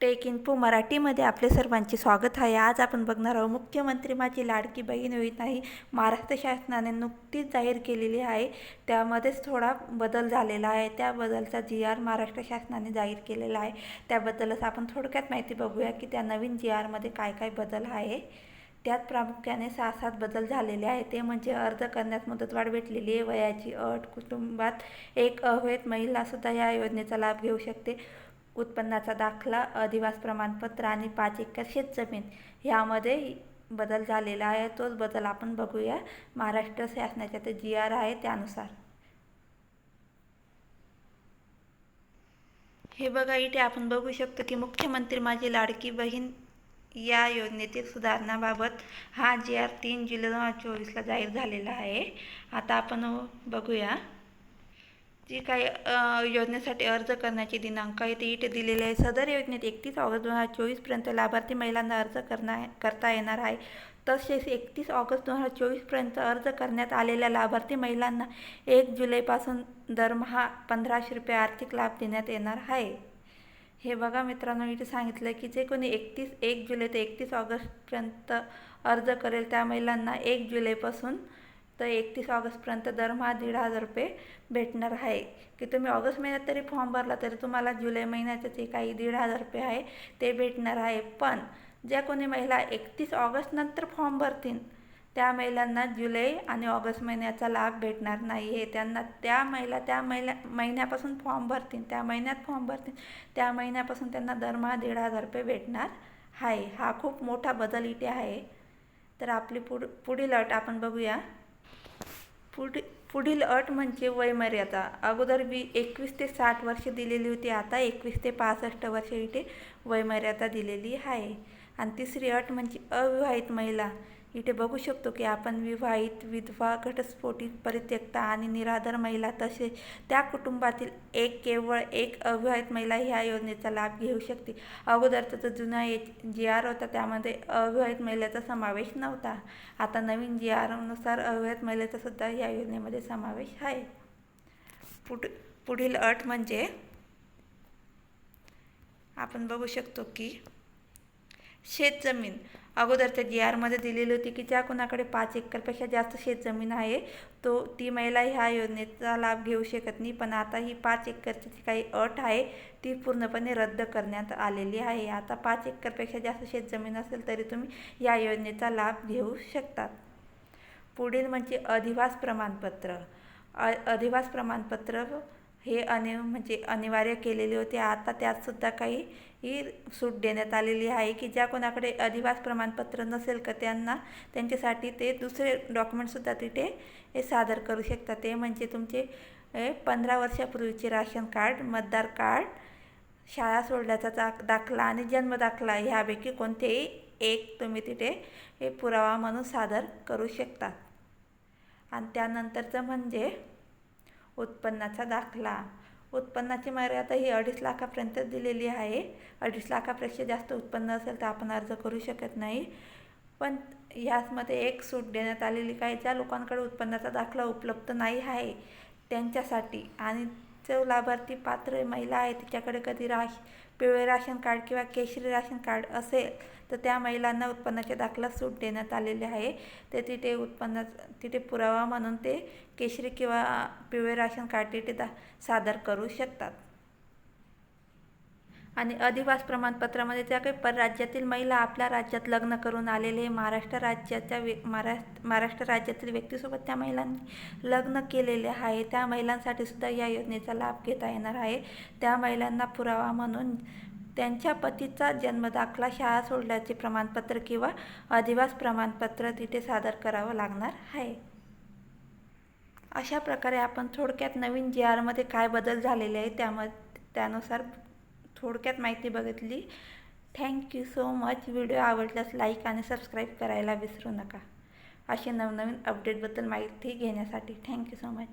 Take info मराठीमध्ये आपले सर्वांचे स्वागत आहे. आज आपण बघणार आहोत मुख्यमंत्री माझी लाडकी बहीण योजना ही महाराष्ट्र शासनाने नुकतीच जाहीर केलेली आहे. त्यामध्येच थोडा बदल झालेला आहे. त्या बदलचा जी आर महाराष्ट्र शासनाने जाहीर केलेला आहे. त्याबद्दलच आपण थोडक्यात माहिती बघूया की त्या नवीन जी आरमध्ये काय काय बदल आहे. त्यात प्रामुख्याने सहा सात बदल झालेले आहे ते म्हणजे अर्ज करण्यास मुदतवाढ भेटलेली आहे. वयाची अट कुटुंबात एक अवैध महिलासुद्धा या योजनेचा लाभ घेऊ शकते. उत्पन्नाचा दाखला अधिवास प्रमाणपत्र आणि पाच एकर शेतजमीन ह्यामध्ये बदल झालेला आहे. तोच बदल आपण बघूया. महाराष्ट्र शासनाच्या ते जी आर आहे त्यानुसार. हे बघा इथे आपण बघू शकतो की मुख्यमंत्री माझी लाडकी बहीण या योजनेतील सुधारणाबाबत हा जी आर तीन जुलै दोन हजार चोवीसला जाहीर झालेला आहे. आता आपण बघूया. जी काही योजनेसाठी अर्ज करण्याची दिनांक आहे ते इथे दिलेले आहे. सदर योजनेत एकतीस ऑगस्ट दोन हजार चोवीसपर्यंत लाभार्थी महिलांना अर्ज करणार करता येणार आहे. तसेच एकतीस ऑगस्ट दोन हजार चोवीसपर्यंत अर्ज करण्यात आलेल्या लाभार्थी महिलांना एक जुलैपासून दरमहा पंधराशे रुपये आर्थिक लाभ देण्यात येणार आहे. हे बघा मित्रांनो इथे सांगितलं की जे कोणी एकतीस एक जुलै ते एकतीस ऑगस्टपर्यंत अर्ज करेल त्या महिलांना एक जुलैपासून तर एकतीस ऑगस्टपर्यंत दरमहा दीड हजार रुपये भेटणार आहे. की तुम्ही ऑगस्ट महिन्यात तरी फॉर्म भरला तरी तुम्हाला जुलै महिन्याचं जे काही दीड हजार रुपये आहे ते भेटणार आहे. पण ज्या कोणी महिला एकतीस ऑगस्टनंतर फॉर्म भरतील त्या महिलांना जुलै आणि ऑगस्ट महिन्याचा लाभ भेटणार नाही. आहे त्यांना त्या महिला त्या महिला महिन्यापासून फॉर्म भरतील त्या महिन्यात फॉर्म भरतील त्या महिन्यापासून त्यांना दरमहा दीड हजार रुपये भेटणार आहे. हा खूप मोठा बदल इथे आहे. तर आपली पुढ पुढील अट आपण बघूया. पुढी पुढील अट म्हणजे वयमर्यादा. अगोदर वी एकवीस ते साठ वर्ष दिलेली होती आता एकवीस ते पासष्ट वर्ष इथे वयमर्यादा दिलेली आहे. आणि तिसरी अट म्हणजे अविवाहित महिला. इथे बघू शकतो की आपण विवाहित विधवा घटस्फोटित परित्यक्ता आणि निराधार महिला तसेच त्या कुटुंबातील एक केवळ एक अविवाहित महिला ह्या योजनेचा लाभ घेऊ शकते. अगोदरचा जो जुना एच जी आर होता त्यामध्ये अविवाहित महिलेचा समावेश नव्हता. आता नवीन जी आरनुसार अविवाहित महिलेचा सुद्धा या योजनेमध्ये समावेश आहे. पुढ पुढील अट म्हणजे आपण बघू शकतो की शेतजमीन. अगोदरच्या जी आरमध्ये दिलेली होती की ज्या कोणाकडे पाच एकरपेक्षा जास्त शेतजमीन आहे तो ती महिला ह्या योजनेचा लाभ घेऊ शकत नाही. पण आता ही पाच एकरची जी काही अट आहे ती पूर्णपणे रद्द करण्यात आलेली आहे. आता पाच एकरपेक्षा जास्त शेतजमीन असेल तरी तुम्ही या योजनेचा लाभ घेऊ शकतात. पुढील म्हणजे अधिवास प्रमाणपत्र. अ अधिवास प्रमाणपत्र हे अनि म्हणजे अनिवार्य केलेले होते. आता त्यातसुद्धा काही ही सूट देण्यात आलेली आहे की ज्या कोणाकडे अधिवास प्रमाणपत्र नसेल का त्यांना त्यांच्यासाठी ते दुसरे डॉक्युमेंटसुद्धा तिथे हे सादर करू शकतात. ते म्हणजे तुमचे पंधरा वर्षापूर्वीचे राशन कार्ड मतदार कार्ड शाळा सोडल्याचा दाख दाखला आणि जन्मदाखला ह्यापैकी कोणतेही एक तुम्ही तिथे हे पुरावा म्हणून सादर करू शकता. आणि त्यानंतरचं म्हणजे उत्पन्नाचा दाखला. उत्पन्नाची मर्यादा ही अडीच लाखापर्यंत दिलेली आहे. अडीच लाखापेक्षा जास्त उत्पन्न असेल तर आपण अर्ज करू शकत नाही. पण ह्याचमध्ये एक सूट देण्यात आलेली काय ज्या लोकांकडे उत्पन्नाचा दाखला उपलब्ध नाही आहे त्यांच्यासाठी आणि जो लाभार्थी पात्र महिला आहे तिच्याकडे कधी राश पिवळे राशन कार्ड किंवा केशरी राशन कार्ड असेल तर त्या महिलांना उत्पन्नाच्या दाखला सूट देण्यात आलेले आहे. ते तिथे उत्पन्न तिथे पुरावा म्हणून ते केशरी किंवा पिवळे राशन कार्ड तिथे दा सादर करू शकतात. आणि अधिवास प्रमाणपत्रामध्ये ज्या काही परराज्यातील महिला आपल्या राज्यात लग्न करून आलेले महाराष्ट्र राज्याच्या वे महाराष्ट्र महाराष्ट्र राज्यातील व्यक्तीसोबत त्या महिलांनी लग्न केलेले आहे. त्या महिलांसाठी सुद्धा या योजनेचा लाभ घेता येणार आहे. त्या महिलांना पुरावा म्हणून त्यांच्या पतीचा जन्मदाखला शाळा सोडल्याचे प्रमाणपत्र किंवा अधिवास प्रमाणपत्र तिथे सादर करावं लागणार आहे. अशा प्रकारे आपण थोडक्यात नवीन जी आरमध्ये काय बदल झालेले आहे त्यामध्ये त्यानुसार थोडक्यात माहिती बघितली. Thank you so much video आवडल्यास लाईक आणि सबस्क्राईब करायला विसरू नका. असे नवनवीन अपडेटबद्दल माहिती घेण्यासाठी थँक्यू सो मच